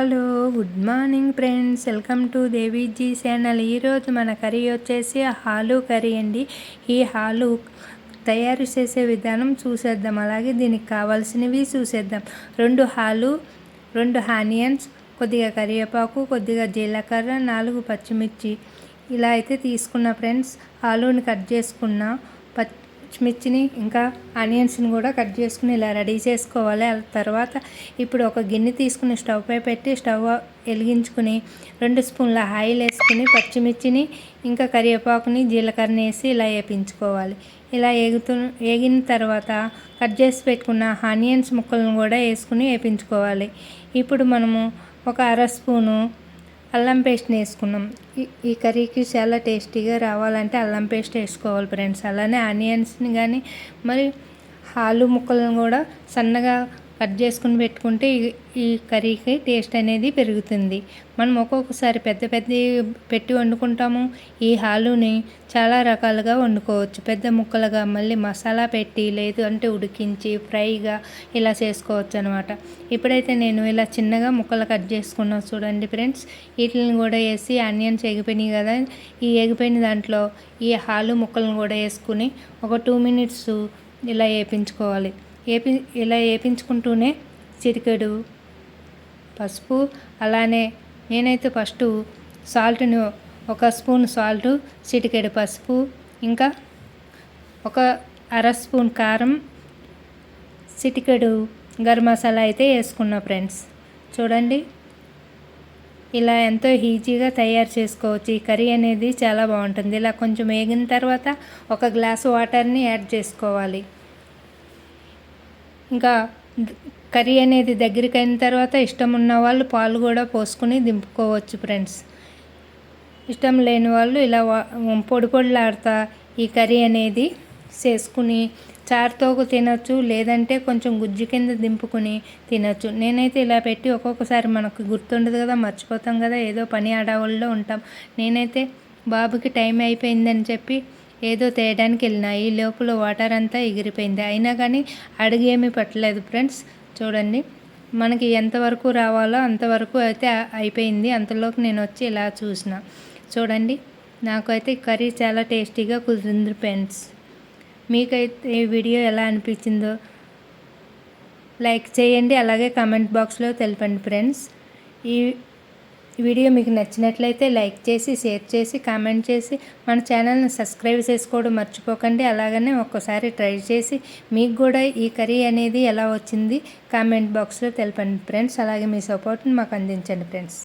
Hello good morning friends. Welcome to Deviji channel. ఈరోజు మన curry వచ్చేసి హాలు కర్రీ అండి. ఈ హాలు తయారు చేసే విధానం చూసేద్దాం. అలాగే దీనికి కావాల్సినవి చూసేద్దాం. రెండు హాలు రెండు ఆనియన్స్ కొద్దిగా కరివేపాకు కొద్దిగా జీలకర్ర నాలుగు పచ్చిమిర్చి. ఇలా అయితే తీసుకున్న ఫ్రెండ్స్ ఆలూని కట్ చేసుకున్న పచ్చి పచ్చిమిర్చిని ఇంకా ఆనియన్స్ని కూడా కట్ చేసుకుని ఇలా రెడీ చేసుకోవాలి. తర్వాత ఇప్పుడు ఒక గిన్నె తీసుకుని స్టవ్ పై పెట్టి స్టవ్ వెలిగించుకుని రెండు స్పూన్ల ఆయిల్ వేసుకుని పచ్చిమిర్చిని ఇంకా కరివేపాకుని జీలకర్రని వేసి ఇలా వేపించుకోవాలి. ఇలా ఏగుతు వేగిన తర్వాత కట్ చేసి పెట్టుకున్న ఆనియన్స్ ముక్కలను కూడా వేసుకుని వేపించుకోవాలి. ఇప్పుడు మనము ఒక అర స్పూను అల్లం పేస్ట్ని వేసుకున్నాం. ఈ కర్రీకి చాలా టేస్టీగా రావాలంటే అల్లం పేస్ట్ వేసుకోవాలి ఫ్రెండ్స్. అలానే ఆనియన్స్ని కానీ మరి ఆలు ముక్కలను కూడా సన్నగా కట్ చేసుకుని పెట్టుకుంటే ఈ కర్రీకి టేస్ట్ అనేది పెరుగుతుంది. మనం ఒక్కొక్కసారి పెద్ద పెద్ద పెట్టి వండుకుంటాము. ఈ హాలుని చాలా రకాలుగా వండుకోవచ్చు. పెద్ద ముక్కలుగా మళ్ళీ మసాలా పెట్టి లేదు అంటే ఉడికించి ఫ్రైగా ఇలా చేసుకోవచ్చు అనమాట ఇప్పుడైతే నేను ఇలా చిన్నగా ముక్కలు కట్ చేసుకున్నాను చూడండి ఫ్రెండ్స్. వీటిని కూడా వేసి ఆనియన్స్ ఎగిపోయినాయి కదా. ఈ ఎగిపోయిన దాంట్లో ఈ హాలు ముక్కలను కూడా వేసుకుని ఒక టూ మినిట్స్ ఇలా వేపించుకోవాలి ఏపి ఇలా వేపించుకుంటూనే చిటికెడు పసుపు అలానే నేనైతే ఫస్ట్ సాల్ట్ను ఒక స్పూన్ సాల్ట్ చిటికెడు పసుపు ఇంకా ఒక అర స్పూన్ కారం చిటికెడు గరం మసాలా అయితే వేసుకున్నా ఫ్రెండ్స్. చూడండి. ఇలా ఎంతో ఈజీగా తయారు చేసుకోవచ్చు. ఈ కర్రీ అనేది చాలా బాగుంటుంది. ఇలా కొంచెం వేగిన తర్వాత ఒక గ్లాస్ వాటర్ని యాడ్ చేసుకోవాలి. ఇంకా కర్రీ అనేది దగ్గరికి అయిన తర్వాత ఇష్టం ఉన్న వాళ్ళు పాలు కూడా పోసుకుని దింపుకోవచ్చు ఫ్రెండ్స్. ఇష్టం లేని వాళ్ళు ఇలా పొడి పొడిలాడుతా ఈ కర్రీ అనేది చేసుకుని చారుతో తినొచ్చు లేదంటే కొంచెం గుజ్జు కింద దింపుకుని తినొచ్చు. నేనైతే ఇలా పెట్టి ఒక్కొక్కసారి మనకు గుర్తుండదు కదా మర్చిపోతాం కదా ఏదో పని ఆడవాళ్ళలో ఉంటాం. నేనైతే బాబుకి టైం అయిపోయిందని చెప్పి ఏదో తేయడానికి వెళ్ళినా ఈ లోపల వాటర్ అంతా ఎగిరిపోయింది. అయినా కానీ అడుగేమీ పట్టలేదు ఫ్రెండ్స్. చూడండి. మనకి ఎంతవరకు రావాలో అంతవరకు అయితే అయిపోయింది. అంతలోకి నేను వచ్చి ఇలా చూసిన. చూడండి. నాకైతే కర్రీ చాలా టేస్టీగా కుదిరింది ఫ్రెండ్స్. మీకైతే ఈ వీడియో ఎలా అనిపించిందో లైక్ చేయండి. అలాగే కామెంట్ బాక్స్లో తెలపండి ఫ్రెండ్స్. ఈ వీడియో మీకు నచ్చినట్లయితే లైక్ చేసి షేర్ చేసి కామెంట్ చేసి మన ఛానల్ని సబ్స్క్రైబ్ చేసుకోవడం మర్చిపోకండి. అలాగనే ఒక్కసారి ట్రై చేసి మీకు కూడా ఈ కర్రీ అనేది ఎలా వచ్చింది కామెంట్ బాక్స్లో తెలపండి ఫ్రెండ్స్. అలాగే మీ సపోర్ట్ని మాకు అందించండి ఫ్రెండ్స్.